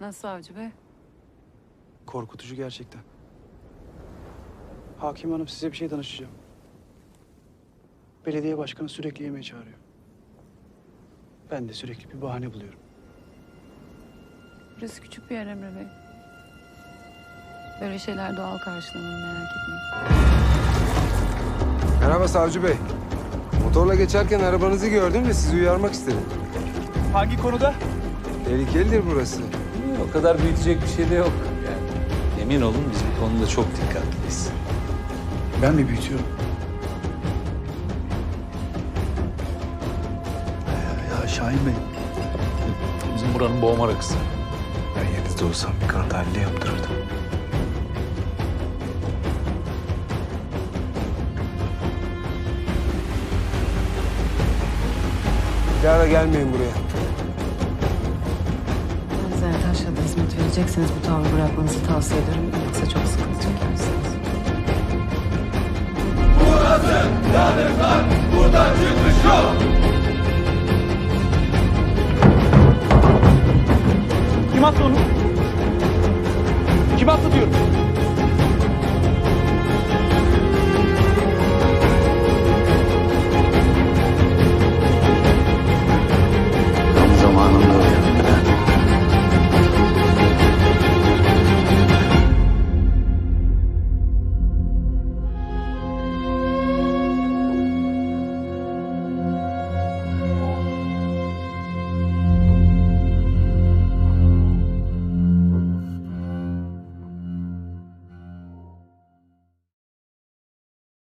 Nasıl savcı bey? Korkutucu gerçekten. Hakim hanım size bir şey danışacağım. Belediye başkanı sürekli yemeğe çağırıyor. Ben de sürekli bir bahane buluyorum. Burası küçük bir yer Emre Bey. Böyle şeyler doğal karşılanır merak etmeyin. Merhaba Savcı Bey. Motorla geçerken arabanızı gördüm ve sizi uyarmak istedim. Hangi konuda? Tehlikelidir burası. O kadar büyütecek bir şey de yok. Yani emin olun biz bu konuda çok dikkatliyiz. Ben mi büyütüyorum? Ya, ya Şahin Bey, Bizim buranın boğma rakısı. ben yerinizde olsam bir kar tahlili yaptırırdım. Bir daha da gelmeyin buraya. Hizmet verecekseniz bu tavrı bırakmanızı tavsiye ederim. Yoksa çok sıkıntı çekersiniz. Kim attı onu? Kim attı diyorum.